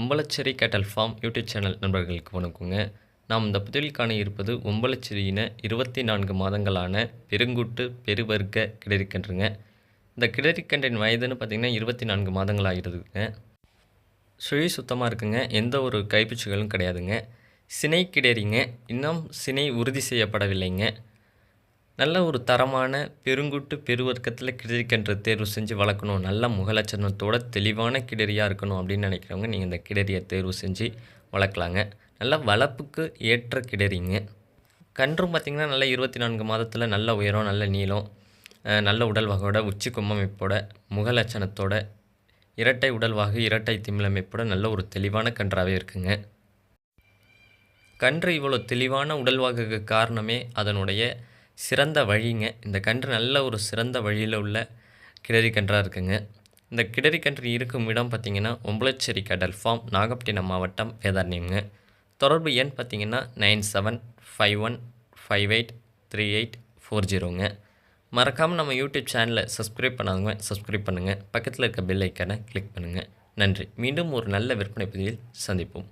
ஒம்பலச்சேரி கேட்டல் form YouTube channel நண்பர்களுக்கு வணக்கங்க. நாம் இந்த பதிவில் காண இருப்பது ஒம்பலச்சேரியின இருபத்தி நான்கு மாதங்களான பெருங்குட்டு பெருவர்க்க கிடரிக்கன்றுங்க. இந்த கிடரிக்கன்றின் வயதுன்னு பார்த்திங்கன்னா இருபத்தி நான்கு மாதங்கள் ஆகிடுதுங்க சுழி சுத்தமாக இருக்குங்க. எந்த ஒரு கைப்பூச்சிகளும் கிடையாதுங்க. சினை கிடரிங்க. இன்னும் சினை உறுதி செய்யப்படவில்லைங்க. நல்ல ஒரு தரமான பெருங்குட்டு பெருவர்க்கத்தில் கிடரிக்கன்று தேர்வு செஞ்சு வளர்க்கணும். நல்ல முகலட்சணத்தோட தெளிவான கிடரியாக இருக்கணும் அப்படின்னு நினைக்கிறவங்க நீங்கள் இந்த கிடரியை தேர்வு செஞ்சு வளர்க்கலாங்க. நல்ல வளர்ப்புக்கு ஏற்ற கிடரிங்க கன்றும் பார்த்திங்கன்னா நல்ல இருபத்தி நான்கு மாதத்தில் நல்ல உயரம் நல்ல நீளம் நல்ல உடல் வகையோட உச்சி கும்மமைப்போட முகலட்சணத்தோட இரட்டை உடல்வாகு இரட்டை திமிழமைப்போட நல்ல ஒரு தெளிவான கன்றாகவே இருக்குங்க. கன்று இவ்வளோ தெளிவான உடல்வாகுக்கு காரணமே அதனுடைய சிறந்த வழிங்க. இந்த கன்று நல்ல ஒரு சிறந்த வழியில் உள்ள கிடரி கன்றாக இருக்குங்க. இந்த கிடரி கன்று இருக்கும் இடம் பார்த்திங்கன்னா ஒம்பளச்சேரி கடல் ஃபார்ம் நாகப்பட்டினம் மாவட்டம் வேதாரண்யம்ங்க. தொடர்பு எண் பார்த்திங்கன்னா nine seven five one five eight three eight four ஜீரோங்க. மறக்காமல் நம்ம யூடியூப் சேனலை சப்ஸ்கிரைப் பண்ணாதவங்க சப்ஸ்கிரைப் பண்ணுங்கள் பக்கத்தில் இருக்க பெல் ஐக்கானை கிளிக் பண்ணுங்கள் நன்றி. மீண்டும் ஒரு நல்ல விற்பனை பதிவில் சந்திப்போம்.